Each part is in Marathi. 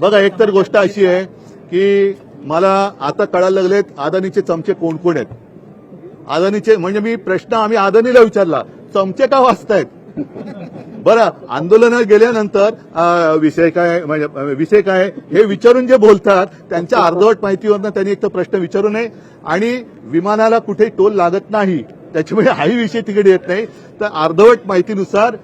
बघा एक तर गोष्ट अशी आहे की मला आता कळायला लागलेत अदानीचे चमचे कोण कोण आहेत. अदानीचे म्हणजे मी प्रश्न आम्ही अदानीला विचारला चमचे का वाचतायत बरं आंदोलनात गेल्यानंतर विषय काय म्हणजे विषय काय हे विचारून जे बोलतात त्यांच्या अर्धवट माहितीवरनं त्यांनी एक तर प्रश्न विचारू नये. आणि विमानाला कुठे टोल लागत नाही त्याच्यामुळे हाही विषय तिकडे येत नाही. तर अर्धवट माहितीनुसार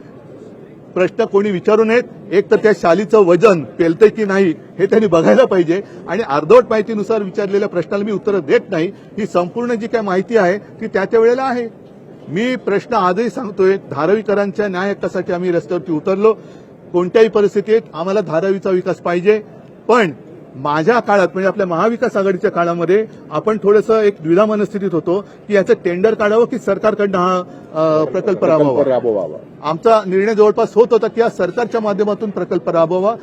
प्रश्न कोणी विचारू नयेत. एक तर त्या शालीचं वजन पेलतंय की नाही हे त्यांनी बघायला पाहिजे. आणि अर्धवट माहितीनुसार विचारलेल्या प्रश्नाला मी उत्तरं देत नाही. ही संपूर्ण जी काय माहिती आहे ती त्या त्या वेळेला आहे. मी प्रश्न आजही सांगतोय धारावीकरांच्या न्याय हक्कासाठी आम्ही रस्त्यावरती उतरलो. कोणत्याही परिस्थितीत आम्हाला धारावीचा विकास पाहिजे. पण माझ्या काळात म्हणजे आपल्या महाविकास आघाडीच्या काळामध्ये आपण थोडंसं एक द्विधा मनस्थितीत होतो की याचं टेंडर काढावं की सरकारकडनं हा प्रकल्प राबवावा? राबवावा. आमचा निर्णय जवळपास होत होता की या सरकारच्या माध्यमातून प्रकल्प राबवावा.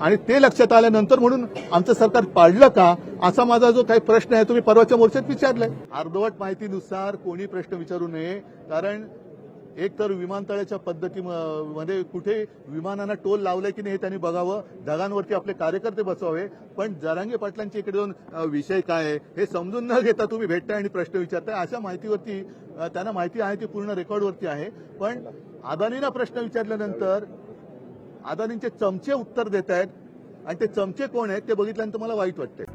आणि ते लक्षात आल्यानंतर म्हणून आमचं सरकार पाडलं का असा माझा जो काही प्रश्न आहे तो मी परवाच्या मोर्चात विचारलाय. अर्धवट माहितीनुसार कोणी प्रश्न विचारू नये कारण एक तर विमानतळाच्या पद्धतीमध्ये कुठे विमानांना टोल लावलाय की नाही हे त्यांनी बघावं ढगांवरती आपले कार्यकर्ते बसवावे. पण जरांगे पाटलांच्या इकडे जाऊन विषय काय आहे हे समजून न घेता तुम्ही भेटताय आणि प्रश्न विचारताय. अशा माहितीवरती त्यांना माहिती आहे ती पूर्ण रेकॉर्डवरती आहे. पण अदानीला प्रश्न विचारल्यानंतर अदानींचे चमचे उत्तर देत आहेत आणि ते चमचे कोण आहेत ते बघितल्यानंतर मला वाईट वाटतंय.